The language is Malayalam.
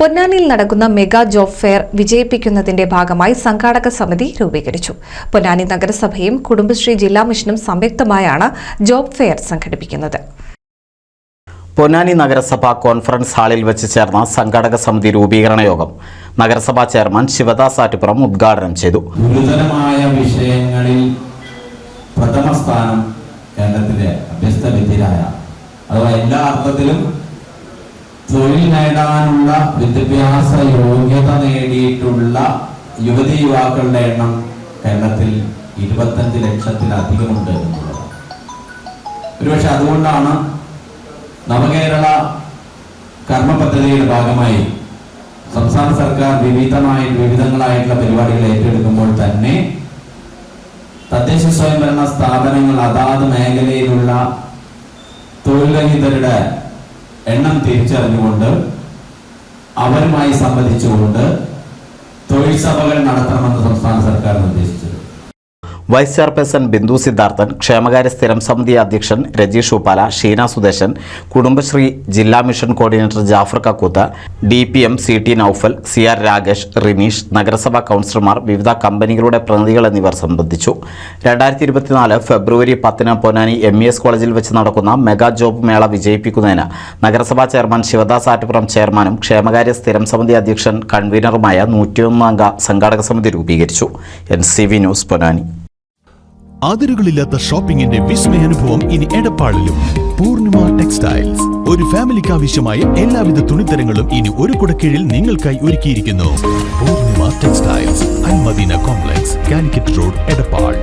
പൊന്നാനിയിൽ നടക്കുന്ന മെഗാ ജോബ് ഫെയർ വിജയിപ്പിക്കുന്നതിന്റെ ഭാഗമായി സംഘാടക സമിതി രൂപീകരിച്ചു. പൊന്നാനി നഗരസഭയും കുടുംബശ്രീ ജില്ലാ മിഷനും സംയുക്തമായാണ് ജോബ് ഫെയർ സംഘടിപ്പിക്കുന്നത്. പൊന്നാനി നഗരസഭാ കോൺഫറൻസ് ഹാളിൽ വെച്ച് ചേർന്ന സംഘാടക സമിതി രൂപീകരണ യോഗം നഗരസഭാ ചെയർമാൻ ശിവദാസ് ആറ്റുപുറം ഉദ്ഘാടനം ചെയ്തു. ഗുരുതരമായ വിഷയങ്ങളിൽ പ്രഥമ സ്ഥാനം കേരളത്തിലെ അഭ്യസ്ത വിദ്യരായ അഥവാ എല്ലാ അർത്ഥത്തിലും തൊഴിൽ നേടാനുള്ള വിദ്യാഭ്യാസ യോഗ്യത നേടിയിട്ടുള്ള യുവതി യുവാക്കളുടെ എണ്ണം കേരളത്തിൽ ഇരുപത്തഞ്ച് ലക്ഷത്തിലധികമുണ്ട് എന്നുള്ളത്. ഒരുപക്ഷെ അതുകൊണ്ടാണ് നവകേരള കർമ്മ പദ്ധതിയുടെ ഭാഗമായി സംസ്ഥാന സർക്കാർ വിവിധമായ വിവിധങ്ങളായിട്ടുള്ള പരിപാടികൾ ഏറ്റെടുക്കുമ്പോൾ തന്നെ തദ്ദേശ സ്വയംഭരണ സ്ഥാപനങ്ങൾ അതാത് മേഖലയിലുള്ള തൊഴിൽ രഹിതരുടെ എണ്ണം തിരിച്ചറിഞ്ഞുകൊണ്ട് അവരുമായി സംബന്ധിച്ചുകൊണ്ട് തൊഴിൽ സഭകൾ നടത്തണമെന്ന് വൈസ് ചെയർപേഴ്സൺ ബിന്ദു സിദ്ധാർത്ഥൻ ക്ഷേമകാര്യ സ്ഥിരം സമിതി അധ്യക്ഷൻ രജീഷ് ഉപ്പാല ഷീന സുദേശൻ കുടുംബശ്രീ ജില്ലാ mission coordinator Jafar Kakkooth D P M C T Naufal C R Rakesh Rineesh നഗരസഭാ കൗൺസിലർമാർ വിവിധ കമ്പനികളുടെ പ്രതിനിധികൾ എന്നിവർ സംബന്ധിച്ചു. രണ്ടായിരത്തി ഇരുപത്തിനാല് ഫെബ്രുവരി പത്തിന് പൊന്നാനി എം ഇ എസ് കോളേജിൽ വെച്ച് നടക്കുന്ന മെഗാ ജോബ് മേള വിജയിപ്പിക്കുന്നതിന് നഗരസഭാ ചെയർമാൻ ശിവദാസ് ആറ്റുപുറം ചെയർമാനും ക്ഷേമകാര്യ സ്ഥിരം സമിതി അധ്യക്ഷൻ കൺവീനറുമായ നൂറ്റിയൊന്നംഗ സംഘാടക സമിതി രൂപീകരിച്ചു. N C V news Ponnani. അതിരുകളില്ലാത്ത ഷോപ്പിംഗിന്റെ വിസ്മയാനുഭവം ഇനി എടപ്പാളിലും. പൂർണിമ ടെക്സ്റ്റൈൽസ്. ഒരു ഫാമിലിക്ക് ആവശ്യമായ എല്ലാവിധ തുണിത്തരങ്ങളും ഇനി ഒരു കുടക്കീഴിൽ നിങ്ങൾക്കായി ഒരുക്കിയിരിക്കുന്നു. Poornima textiles. Almadina complex. Calicut road Edappal.